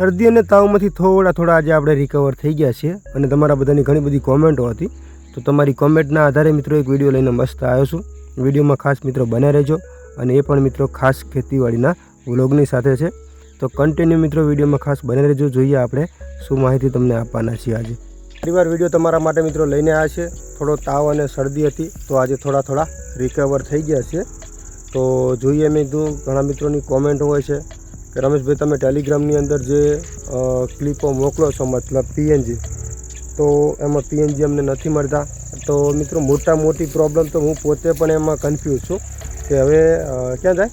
શરદી અને તાવમાંથી થોડા થોડા આજે આપણે રિકવર થઈ ગયા છીએ અને તમારા બધાની ઘણી બધી કોમેન્ટો હતી. તો તમારી કોમેન્ટના આધારે મિત્રો એક વીડિયો લઈને મસ્ત આવ્યો છું. વિડીયોમાં ખાસ મિત્રો બને રહેજો અને એ પણ મિત્રો ખાસ ખેતીવાડીના વ્લોગની સાથે છે. તો કન્ટિન્યુ મિત્રો વિડીયોમાં ખાસ બને રહેજો. જોઈએ આપણે શું માહિતી તમને આપવાના છીએ આજે. પરિવાર વીડિયો તમારા માટે મિત્રો લઈને આવ્યા છે. થોડો તાવ અને શરદી હતી તો આજે થોડા થોડા રિકવર થઈ ગયા છે. તો જોઈએ મેં કીધું ઘણા મિત્રોની કોમેન્ટ હોય છે. કે રમેશભાઈ, તમે ટેલિગ્રામની અંદર જે ક્લિપો મોકલો છો, મતલબ પીએનજી તો એમાં પીએનજી અમને નથી મળતા. તો મિત્રો, મોટા મોટી પ્રોબ્લેમ તો હું પોતે પણ એમાં કન્ફ્યુઝ છું કે હવે ક્યાં જાય?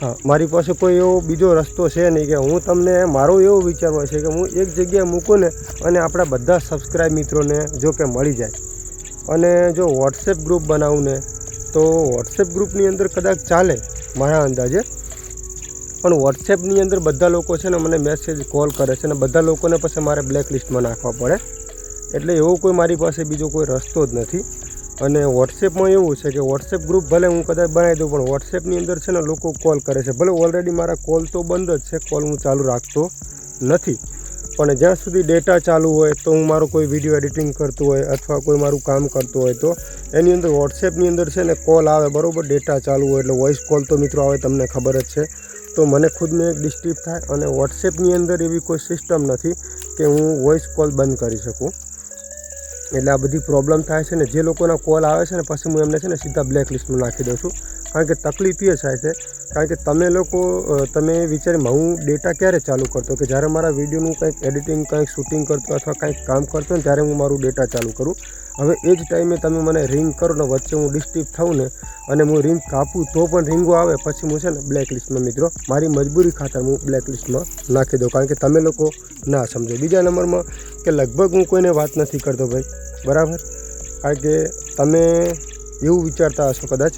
હા, મારી પાસે કોઈ એવો બીજો રસ્તો છે નહીં કે હું તમને, મારો એવો વિચાર હોય છે કે હું એક જગ્યાએ મૂકું ને અને આપણા બધા સબસ્ક્રાઈબ મિત્રોને જો કે મળી જાય. અને જો વોટ્સએપ ગ્રુપ બનાવું ને, તો વોટ્સએપ ગ્રુપની અંદર કદાચ ચાલે મારા અંદાજે. પણ વોટ્સએપની અંદર બધા લોકો છે ને મને મેસેજ કોલ કરે છે ને બધા લોકોને પછી મારે બ્લેક લિસ્ટમાં નાખવા પડે. એટલે એવો કોઈ મારી પાસે બીજો કોઈ રસ્તો જ નથી. અને વોટ્સએપમાં એવું છે કે વોટ્સએપ ગ્રુપ ભલે હું કદાચ બનાવી દઉં, પણ વોટ્સએપની અંદર છે ને લોકો કોલ કરે છે. ભલે ઓલરેડી મારા કોલ તો બંધ જ છે કોલ હું ચાલુ રાખતો નથી. પણ જ્યાં સુધી ડેટા ચાલુ હોય, તો હું મારું કોઈ વીડિયો એડિટિંગ કરતું હોય અથવા કોઈ મારું કામ કરતું હોય, તો એની અંદર વોટ્સએપની અંદર છે ને કોલ આવે, બરાબર? ડેટા ચાલુ હોય એટલે વોઇસ કોલ તો મિત્રો આવે, તમને ખબર જ છે. તો મને ખુદને એક ડિસ્ટર્બ થાય અને વોટ્સએપની અંદર એવી કોઈ સિસ્ટમ નથી કે હું વોઇસ કોલ બંધ કરી શકું. એટલે આ બધી પ્રોબ્લેમ થાય છે ને, જે લોકોના કોલ આવે છે ને, પછી હું એમને છે ને સીધા બ્લેક લિસ્ટમાં નાખી દઉં છું. કારણ કે તકલીફ એ થાય છે, કારણ કે તમે લોકો તમે વિચારી હું ડેટા ક્યારે ચાલુ કરતો? કે જ્યારે મારા વિડીયોનું કંઈક એડિટિંગ કંઈક શૂટિંગ કરતો અથવા કંઈક કામ કરતો ને, ત્યારે હું મારું ડેટા ચાલુ કરું. હવે એ જ ટાઈમે તમે મને રિંગ કરો ને વચ્ચે હું ડિસ્ટર્બ થઉં ને અને હું રિંગ કાપું તો પણ રિંગો આવે, પછી હું છે ને બ્લેક લિસ્ટમાં મિત્રો, મારી મજબૂરી ખાતર હું બ્લેક લિસ્ટમાં નાખી દઉં. કારણ કે તમે લોકો ના સમજો. બીજા નંબરમાં કે લગભગ હું કોઈને વાત નથી કરતો ભાઈ. બરાબર? કારણ કે તમે એવું વિચારતા હશો કદાચ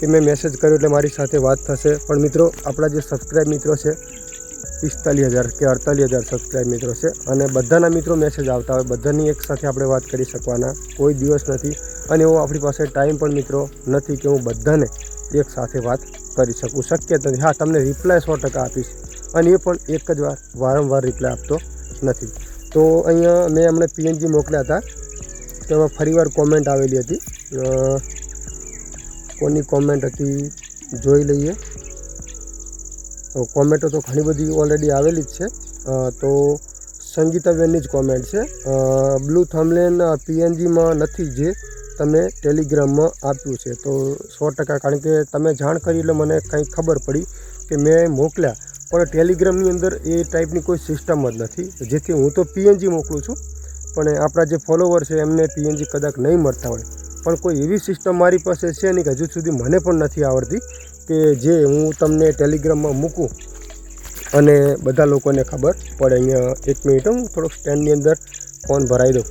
કે મેં મેસેજ કર્યો એટલે મારી સાથે વાત થશે. પણ મિત્રો, આપણા જે સબસ્ક્રાઈબ મિત્રો છે પિસ્તાલીસ હજાર કે અડતાલીસ હજાર સબસ્ક્રાઈબ મિત્રો છે. અને બધાના મિત્રો મેસેજ આવતા હોય, બધાની એક સાથે આપણે વાત કરી શકવાના, કોઈ દિવસ નથી. અને એવો આપણી પાસે ટાઈમ પણ મિત્રો નથી કે હું બધાને એક સાથે વાત કરી શકું, શક્ય નથી. હા, તમને રિપ્લાય સો ટકા આપીશ. અને એ પણ એક જ વાર, વારંવાર રિપ્લાય આપતો નથી. તો અહીંયા મેં હમણાં પીએનજી મોકલ્યા હતા. તેમાં ફરીવાર કોમેન્ટ આવેલી હતી. કોની કોમેન્ટ હતી, જોઈ લઈએ. કોમેન્ટો તો ઘણી બધી ઓલરેડી આવેલી જ છે. તો સંગીતાબેનની જ કોમેન્ટ છે. બ્લુ થમલેન પીએનજીમાં નથી જે તમે ટેલિગ્રામમાં આપ્યું છે. તો સો ટકા, કારણ કે તમે જાણ કરી એટલે મને કંઈ ખબર પડી કે મેં મોકલ્યા. પણ ટેલિગ્રામની અંદર એ ટાઈપની કોઈ સિસ્ટમ જ નથી. જેથી હું તો પીએનજી મોકલું છું. પણ આપણા જે ફોલોવર છે, એમને પીએનજી કદાચ નહીં મળતા હોય. પણ કોઈ એવી સિસ્ટમ મારી પાસે છે નહીં કે હજુ સુધી મને પણ નથી આવડતી. કે જે હું તમને ટેલિગ્રામમાં મૂકું અને બધા લોકોને ખબર પડે, અહીંયા એક મિનિટ હું થોડોક સ્ટેન્ડની અંદર ફોન ભરાઈ દઉં.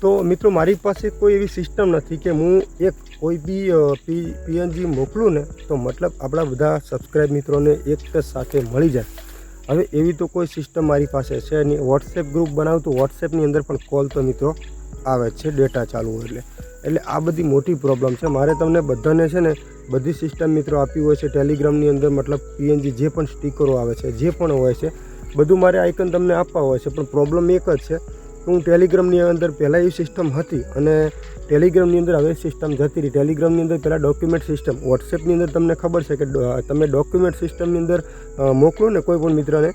તો મિત્રો, મારી પાસે કોઈ એવી સિસ્ટમ નથી કે હું એક કોઈ બી પી, પીએનજી મોકલું ને તો મતલબ આપણા બધા સબસ્ક્રાઈબ મિત્રોને એક સાથે મળી જાય. હવે એવી તો કોઈ સિસ્ટમ મારી પાસે છે નહીં. વોટ્સએપ ગ્રુપ બનાવું તો વોટ્સએપની અંદર પણ કોલ તો મિત્રો આવે છે, ડેટા ચાલુ હોય એટલે. એટલે આ બધી મોટી પ્રોબ્લેમ છે. મારે તમને બધાને છે ને બધી સિસ્ટમ મિત્રો આપી હોય છે. ટેલિગ્રામની અંદર મતલબ પીએનજી જે પણ સ્ટીકરો આવે છે, જે પણ હોય છે, બધું મારે આઇકન તમને આપવા હોય છે. પણ પ્રોબ્લેમ એક જ છે હું ટેલિગ્રામની અંદર પહેલાં એવી સિસ્ટમ હતી અને ટેલિગ્રામની અંદર હવે સિસ્ટમ જતી રહી. ટેલિગ્રામની અંદર પહેલાં ડોક્યુમેન્ટ સિસ્ટમ વોટ્સએપની અંદર તમને ખબર છે કે તમે ડોક્યુમેન્ટ સિસ્ટમની અંદર મોકલો ને કોઈ પણ મિત્રને,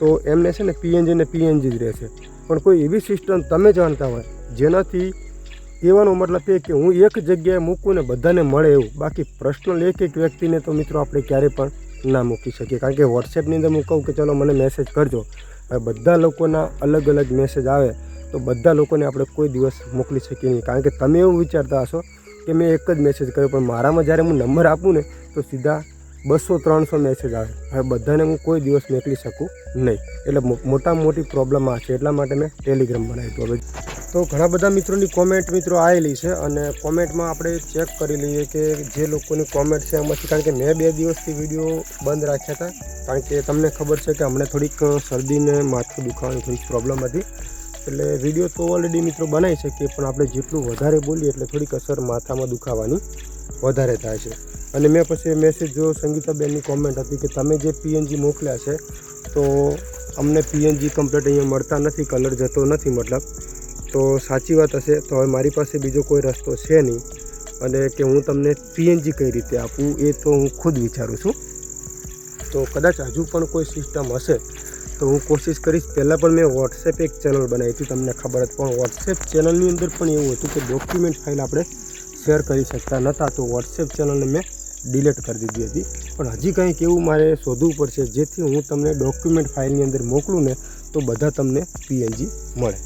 તો એમને છે ને પીએનજી ને પીએનજી જ રહેશે. પણ કોઈ એવી સિસ્ટમ તમે જાણતા હોય જેનાથી કહેવાનો મતલબ એ કે હું એક જગ્યાએ મૂકું ને બધાને મળે એવું. બાકી પર્સનલ એક એક વ્યક્તિને તો મિત્રો આપણે ક્યારેય પણ ના મૂકી શકીએ. કારણ કે વોટ્સએપની અંદર હું કહું કે ચલો મને મેસેજ કરજો. હવે બધા લોકોના અલગ અલગ મેસેજ આવે તો બધા લોકોને આપણે કોઈ દિવસ મોકલી શકીએ નહીં. કારણ કે તમે એવું વિચારતા હશો કે મેં એક જ મેસેજ કર્યો, પણ મારામાં જ્યારે હું નંબર આપું ને તો સીધા બસો ત્રણસો મેસેજ આવે. હવે બધાને હું કોઈ દિવસ મોકલી શકું નહીં. એટલે મોટામાં મોટી પ્રોબ્લેમ આ છે. એટલા માટે મેં ટેલિગ્રામ બનાવ્યું હતું. હવે તો ઘણા બધા મિત્રોની કોમેન્ટ મિત્રો આવેલી છે અને કોમેન્ટમાં આપણે ચેક કરી લઈએ કે જે લોકોની કોમેન્ટ છે એમાંથી, કારણ કે મેં બે દિવસથી વીડિયો બંધ રાખ્યા હતા. કારણ કે તમને ખબર છે કે હમણાં થોડીક શરદીને માથું દુખાવાની થોડીક પ્રોબ્લેમ હતી. એટલે વીડિયો તો ઓલરેડી મિત્રો બનાવી શકીએ, પણ આપણે જેટલું વધારે બોલીએ એટલે થોડીક અસર માથામાં દુખાવાની વધારે થાય છે. અને મેં પછી મેસેજ જોયો સંગીતાબેનની કોમેન્ટ હતી કે તમે જે પીએનજી મોકલ્યા છે, તો અમને પીએનજી કમ્પ્લેટ અહીંયા મળતા નથી કલર જતો નથી મતલબ. તો સાચી વાત હશે. તો હવે મારી પાસે બીજો કોઈ રસ્તો છે નહીં. અને કે હું તમને પીએનજી કઈ રીતે આપું એ તો હું ખુદ વિચારું છું. તો કદાચ હજુ પણ કોઈ સિસ્ટમ હશે, તો હું કોશિશ કરીશ. પહેલાં પણ મેં વોટ્સએપ એક ચેનલ બનાવી હતી, તમને ખબર જ, પણ વોટ્સએપ ચેનલની અંદર પણ એવું હતું કે ડોક્યુમેન્ટ ફાઇલ આપણે શેર કરી શકતા નહોતા. તો વોટ્સએપ ચેનલને મેં ડિલીટ કરી દીધી હતી. પણ હજી કંઈક એવું મારે શોધવું પડશે, જેથી હું તમને ડોક્યુમેન્ટ ફાઇલની અંદર મોકલું ને તો બધા તમને પીએનજી મળે.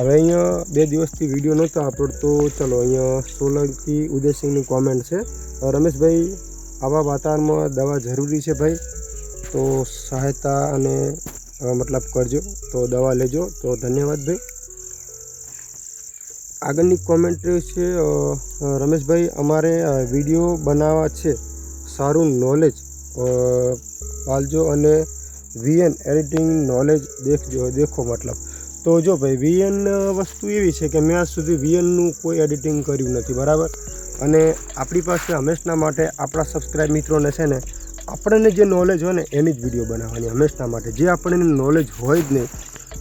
હવે અહીંયા બે દિવસથી વીડિયો નહોતો અપલોડ તો ચલો અહીંયા સોલંકી ઉદયસિંહની કોમેન્ટ છે. રમેશભાઈ, આવા વાતાવરણમાં દવા જરૂરી છે ભાઈ? તો સહાયતા અને મતલબ કરજો. તો દવા લેજો. તો ધન્યવાદ ભાઈ. આગળની કોમેન્ટ છે રમેશભાઈ, અમારે વીડિયો બનાવવા છે. સારું નોલેજ પાલજો અને વીએન એડિટિંગ નોલેજ દેખજો, દેખો મતલબ. તો જો ભાઈ વીએન વસ્તુ એવી છે કે મેં આજ સુધી વીએનનું કોઈ એડિટિંગ કર્યું નથી, બરાબર? અને આપણી પાસે હંમેશના માટે આપણા સબસ્ક્રાઈબ મિત્રોને છે ને, આપણને જે નોલેજ હોય ને, એની જ વીડિયો બનાવવાની, હંમેશના માટે. જે આપણને નોલેજ હોય જ નહીં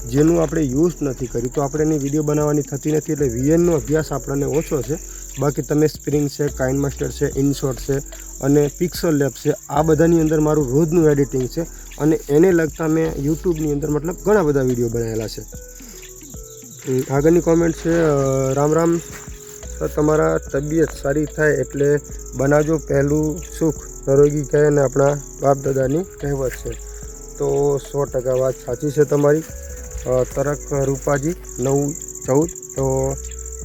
જેનું આપણે યુઝ નથી કર્યું, તો આપણે એની વીડિયો બનાવવાની થતી નથી એટલે વીએનનો અભ્યાસ આપણને ઓછો છે. બાકી તમે સ્પ્રિંગ છે, કાઇન માસ્ટર છે, ઇનશોટ છે અને પિક્સલ લેબ છે, આ બધાની અંદર મારું રોજનું એડિટિંગ છે અને એને લગતા મેં યુટ્યુબની અંદર મતલબ ઘણા બધા વીડિયો બનાવેલા છે. આગળની કોમેન્ટ છે રામ રામ. તમારા તબિયત સારી થાય એટલે બનાવજો પહેલું સુખ. નરોગી કહે અને આપણા બાપ દાદાની કહેવત છે. તો સો ટકા વાત સાચી છે તમારી. તરક રૂપાજી, નવ ચૌદ. તો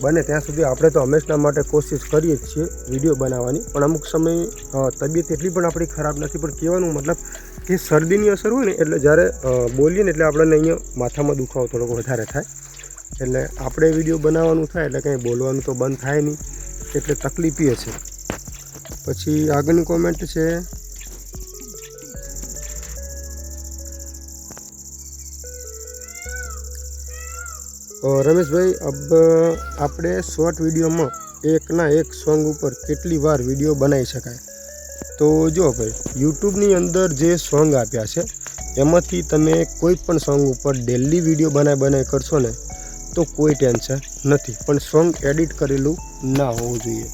બને ત્યાં સુધી આપણે તો હંમેશના માટે કોશિશ કરીએ જ છીએ વીડિયો બનાવવાની. પણ અમુક સમય તબિયત એટલી પણ આપણી ખરાબ નથી, પણ કહેવાનું મતલબ કે શરદીની અસર હોય ને, એટલે જ્યારે બોલીએ ને એટલે આપણને અહીંયા માથામાં દુખાવો થોડોક વધારે થાય. એટલે આપણે વીડિયો બનાવવાનું થાય, એટલે કંઈ બોલવાનું તો બંધ થાય નહીં, એટલે તકલીફીએ છે પછી આગળની કોમેન્ટ છે રમેશભાઈ, અબ, આપણે શોર્ટ વિડીયોમાં એકના એક સોંગ ઉપર કેટલી વાર વીડિયો બનાવી શકાય? તો જો ભાઈ, યુટ્યુબની અંદર જે સોંગ આપ્યા છે, એમાંથી તમે કોઈ પણ સોંગ ઉપર ડેલી વીડિયો બનાવી બનાવી કરશો ને, તો કોઈ ટેન્શન નથી. પણ સોંગ એડિટ કરેલું ના હોવું જોઈએ.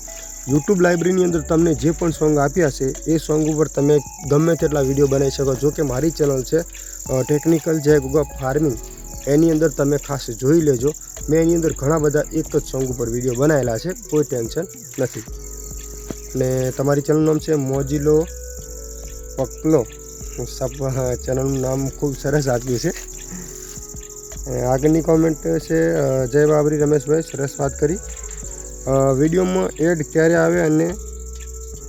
યુટ્યુબ લાઇબ્રેરીની અંદર તમને જે પણ સોંગ આપ્યા છે, એ સોંગ ઉપર તમે ગમે તેટલા વીડિયો બનાવી શકો. જો કે મારી ચેનલ છે ટેકનિકલ જય ગુગા ફાર્મિંગ એની અંદર તમે ખાસ જોઈ લેજો. મેં એની અંદર ઘણા બધા એક જ સોંગ ઉપર વીડિયો બનાવેલા છે. કોઈ ટેન્શન નથી. અને તમારી ચેનલનું નામ છે મોજીલો પકલો. સબ ચેનલનું નામ ખૂબ સરસ આપ્યું છે. આગળની કોમેન્ટ છે જય બાબરી રમેશભાઈ, સરસ વાત કરી. વિડીયોમાં એડ ક્યારે આવે અને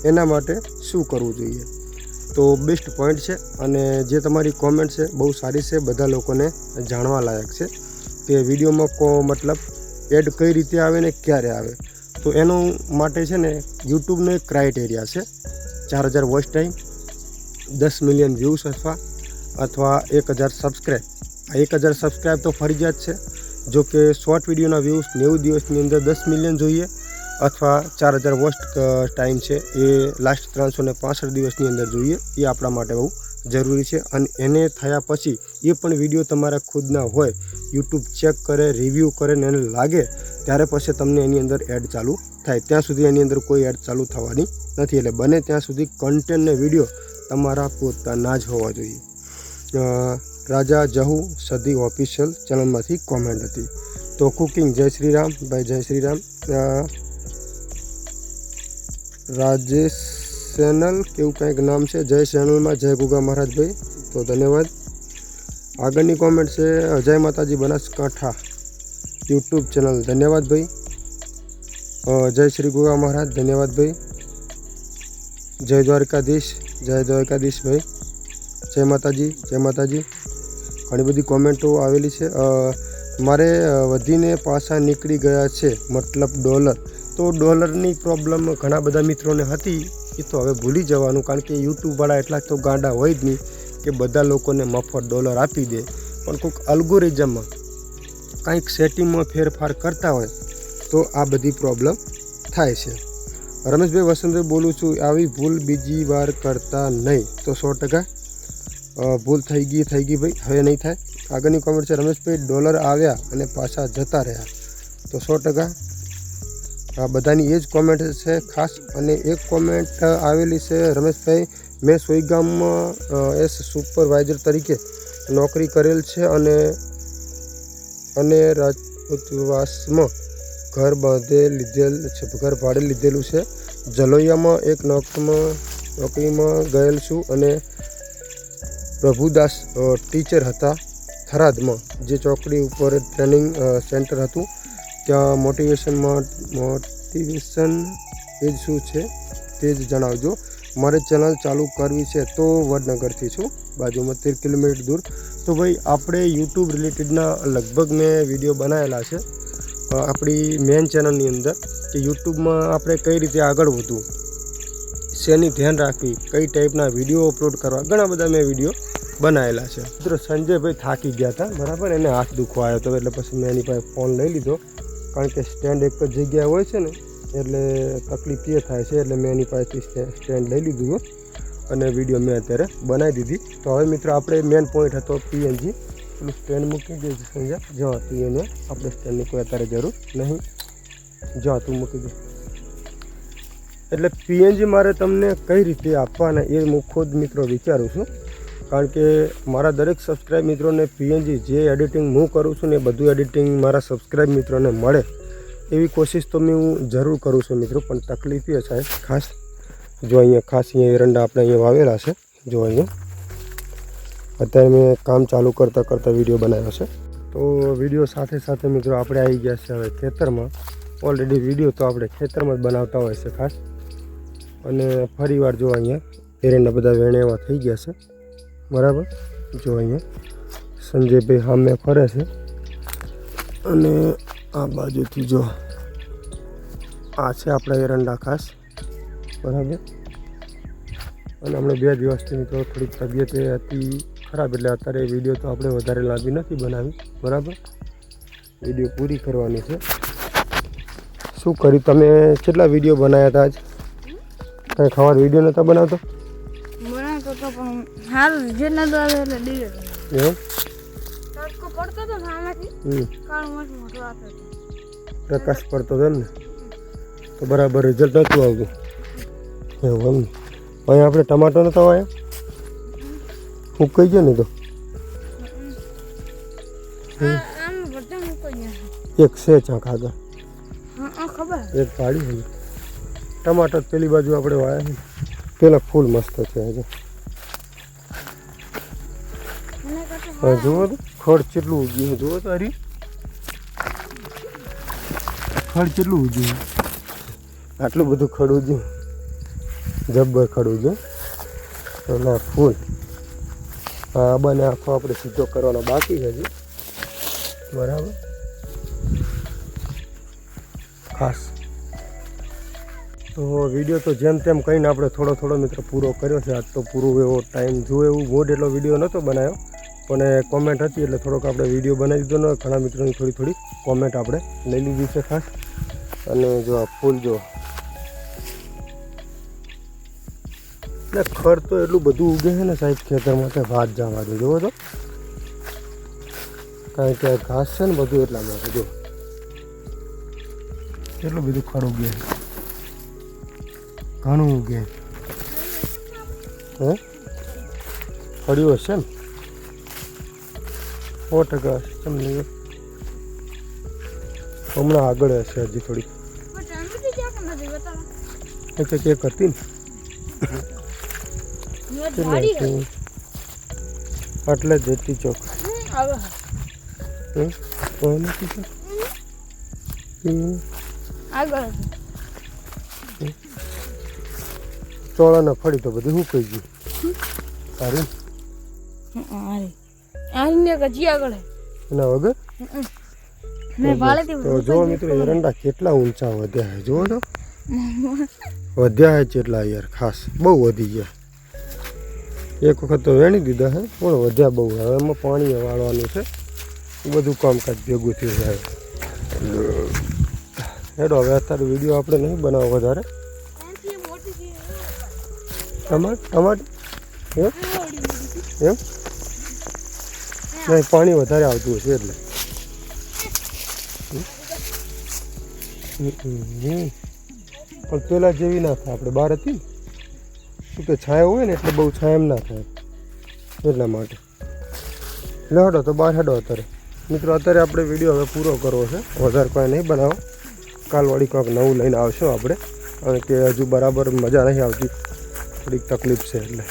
એના માટે શું કરવું જોઈએ? તો બેસ્ટ પોઈન્ટ છે અને જે તમારી કોમેન્ટ છે, બહુ સારી છે, બધા લોકોને જાણવા લાયક છે. કે વિડીયોમાં કો મતલબ એડ કઈ રીતે આવે ને ક્યારે આવે. તો એનું માટે છે ને યુટ્યુબનો એક ક્રાઇટેરિયા છે. ચાર હજાર વોચ ટાઈમ દસ મિલિયન વ્યૂઝ અથવા અથવા એક હજાર સબસ્ક્રાઈબ આ એક હજાર સબસ્ક્રાઈબ તો ફરજિયાત છે. જો કે શોર્ટ વિડીયોના વ્યૂઝ નેવું દિવસની અંદર દસ મિલિયન જોઈએ. અથવા ચાર હજાર વોચ ટાઈમ છે, એ લાસ્ટ ત્રણસો ને પાસઠ દિવસની અંદર જોઈએ, એ આપણા માટે બહુ જરૂરી છે. અને એને થયા પછી એ પણ વીડિયો તમારા ખુદના હોય, યુટ્યુબ ચેક કરે રિવ્યૂ કરે ને એને લાગે, ત્યારે પછી તમને એની અંદર એડ ચાલુ થાય. ત્યાં સુધી એની અંદર કોઈ એડ ચાલુ થવાની નથી. એટલે બને ત્યાં સુધી કન્ટેન્ટ વીડિયો તમારા પોતાના જ હોવા જોઈએ. રાજા જહુ સદી ઓફિશિયલ ચેનલમાંથી કોમેન્ટ હતી. તો કુકિંગ જય શ્રી રામ, ભાઈ જય શ્રી રામ. રાજેશ ચેનલ કેવું કંઈક નામ છે. જય ચેનલમાં જય ગુગા મહારાજભાઈ તો ધન્યવાદ. આગળની કોમેન્ટ છે જય માતાજી બનાસકાંઠા યુટ્યુબ ચેનલ. ધન્યવાદ ભાઈ. જય શ્રી ગુગા મહારાજ. ધન્યવાદ ભાઈ. જય દ્વારકાધીશ. જય દ્વારકાધીશ ભાઈ. જય માતાજી જય માતાજી. ઘણી બધી કોમેન્ટો આવેલી છે. મારે વધીને પાછા નીકળી ગયા છે. મતલબ ડોલર. તો ડોલરની પ્રોબ્લેમ ઘણા બધા મિત્રોને હતી. એ તો હવે ભૂલી જવાનું કારણ કે યુટ્યુબવાળા એટલા તો ગાંડા હોય જ નહીં કે બધા લોકોને મફત ડોલર આપી દે. પણ કોઈક અલ્ગોરિઝમમાં કાંઈક સેટિંગમાં ફેરફાર કરતા હોય તો આ બધી પ્રોબ્લેમ થાય છે. રમેશભાઈ વસંતભાઈ બોલું છું, આવી ભૂલ બીજી વાર કરતા નહીં. તો સો ટકા ભૂલ થઈ ગઈ થઈ ગઈ ભાઈ, હવે નહીં થાય. આગળની કોમેન્ટ છે, રમેશભાઈ ડોલર આવ્યા અને પાછા જતા રહ્યા. તો સો ટકા આ બધાની એ જ કોમેન્ટ છે. ખાસ અને એક કોમેન્ટ આવેલી છે રમેશભાઈ, મેં સોઈગામમાં એસ સુપરવાઇઝર તરીકે નોકરી કરેલ છે અને અને રાજપૂતવાસમાં ઘર બાંધે લીધેલ છે, ઘર ભાડે લીધેલું છે. જલોયામાં એક નોકરીમાં નોકરીમાં ગયેલ છું અને પ્રભુદાસ ટીચર હતા થરાદમાં, જે ચોકડી ઉપર ટ્રેનિંગ સેન્ટર હતું. ત્યાં મોટિવેશનમાં મોટિવેશન એ જ શું છે તે જ જણાવજો. મારે ચેનલ ચાલુ કરવી છે તો વડનગરથી છું. બાજુમાં તેર કિલોમીટર દૂર. તો ભાઈ, આપણે યુટ્યુબ રિલેટેડના લગભગ મેં વીડિયો બનાવેલા છે. આપણી મેન ચેનલની અંદર કે યુટ્યુબમાં આપણે કઈ રીતે આગળ વધવું, શેની ધ્યાન રાખવી, કઈ ટાઈપના વીડિયો અપલોડ કરવા, ઘણા બધા મેં વીડિયો બનાવેલા છે. મિત્રો, સંજયભાઈ થાકી ગયા હતા, બરાબર? એને હાથ દુખવા આવ્યો હતો, એટલે પછી મેં એની પાસે ફોન લઈ લીધો. કારણ કે સ્ટેન્ડ એક જ જગ્યાએ હોય છે ને, એટલે તકલીફ એ થાય છે, એટલે મેં એની પાસેથી સ્ટે- સ્ટેન્ડ લઈ લીધું હતું અને વીડિયો મેં અત્યારે બનાવી દીધી. તો હવે મિત્રો, આપણે મેન પોઈન્ટ હતો પીએનજી પેલું સ્ટેન્ડ મૂકી દે સંજય જો પીએનએ આપણે સ્ટેન્ડની કોઈ અત્યારે જરૂર નહીં. જો, તું મૂકી દે. એટલે પીએનજી મારે તમને કઈ રીતે આપવાના એ હું ખુદ મિત્રો વિચારું છું. કારણ કે મારા દરેક સબસ્ક્રાઈબ મિત્રોને પીએનજી જે એડિટિંગ હું કરું છું ને એ બધું એડિટિંગ મારા સબસ્ક્રાઈબ મિત્રોને મળે. એવી કોશિશ તો મેં હું જરૂર કરું છું મિત્રો, પણ તકલીફ એ છે ખાસ. જો અહીંયા ખાસ અહીંયા એરંડા આપણે અહીંયા વાવેલા છે, જો અહીંયા. અત્યારે મેં કામ ચાલુ કરતાં કરતાં વીડિયો બનાવ્યો છે. તો વીડિયો સાથે સાથે મિત્રો આપણે આવી ગયા છે હવે ખેતરમાં. ઓલરેડી વીડિયો તો આપણે ખેતરમાં જ બનાવતા હોય છે ખાસ. અને ફરીવાર જો અહીંયા એરંડા બધા વેણેવા થઈ ગયા છે. બરાબર? જો અહીંયા સંજયભાઈ સામે ફરે છે. અને આ બાજુથી જો આ છે આપણા એરંડા ખાસ. બરાબર? અને હમણાં બે દિવસથી મિત્રો થોડીક તબિયત હતી ખરાબ, એટલે અત્યારે વીડિયો તો આપણે વધારે લાંબી નથી બનાવી. બરાબર? વીડિયો પૂરી કરવાની છે. શું કર્યું? તમે કેટલા વીડિયો બનાવ્યા હતા આજ? કાંઈ ખાવાનો વીડિયો નહોતા બનાવતો? બનાવતો પણ સારું રિઝલ્ટ નતું આવે એટલે ડીલે એમ તડકો પડતો તો સામેથી. કાળું મસ્ત મોટું આપે પ્રકાશ પડતો હતો ને? તો બરાબર રિઝલ્ટ નહોતું આવતું. એવું એમ. અહીંયા આપણે ટમાટો નહોતા વાયા? ઉકાઈ ગયો ને તો? એક છે ચાંક આગળ. એક પાડી ટમાટર પેલી બાજુ આપણે વાયા પેલા ફૂલ મસ્ત છે હજુ જુઓ તો ખડ કેટલું ઉગ્યું જુઓ તો ખડ કેટલું ઉગ્યું આટલું બધું ખડ ઉગ્યું. જબ્બર ખડ ઉગ્યું. એટલે ફૂલ. આ બને આખો આપણે સીધો કરવાનો બાકી હજી. બરાબર? ખાસ. તો વીડિયો તો જેમ તેમ કહીને આપણે થોડો થોડો મિત્ર પૂરો કર્યો છે. આજ તો પૂરો એવો ટાઈમ જો એવું મોડ એટલો વીડિયો નહોતો બનાવ્યો. પણ કોમેન્ટ હતી એટલે થોડોક આપણે વીડિયો બનાવી દીધો ને, ઘણા મિત્રોની થોડી થોડી કોમેન્ટ આપણે લઈ લીધી છે ખાસ. અને જો આ ફૂલ જો. એટલે ખર તો એટલું બધું ઉગે છે ને સાહેબ ખેતરમાં કે વાત જવા દે જુઓ તો. કારણ કે ઘાસ છે ને બધું એટલા માટે જો કેટલું બધું ખર ઉગે ઘણું ઉગે હે? ફળ્યું હશે ને? સો ટકા કેમ નહીં હમણાં આગળ હશે હજી થોડી પણ ચેક હતી ને. એટલે કેટલી વાડી હતી આટલે જ હતી ચોક. હતું ચોળાના ફળી તો બધું શું કહી ગયું? સારું આરીને કજી આગળ હે. એના વગર? મેં ભાળેથી તો જો મિત્રો એરંડા કેટલા ઊંચા વધ્યા છે જુઓ તો. વધ્યા છે કેટલા યાર ખાસ. બહુ વધી ગયા. એક વખત તો વેણી દીધા છે પણ વધ્યા બહુ. હવે એમાં પાણી વાળવાનું છે. બધું કામકાજ ભેગું થયું છે હેડો હવે અત્યારે વીડિયો આપણે નહીં બનાવો વધારે. ટમાટ ટમાટ એમ એમ? નહીં પાણી વધારે આવતું હશે એટલે. પણ પેલા જેવી ના થાય, આપણે બહાર હતી શું કે છાયા હોય ને એટલે બહુ છાયમ ના થાય. એટલા માટે. એટલે હડો, તો બહાર હડો અત્યારે. મિત્રો, અત્યારે આપણે વીડિયો હવે પૂરો કરવો છે. વધારે કોઈ નહીં બનાવો. કાલવાળી કંઈક નવું લઈને આવશો આપણે. કારણ કે હજુ બરાબર મજા નહીં આવતી. થોડીક તકલીફ છે એટલે.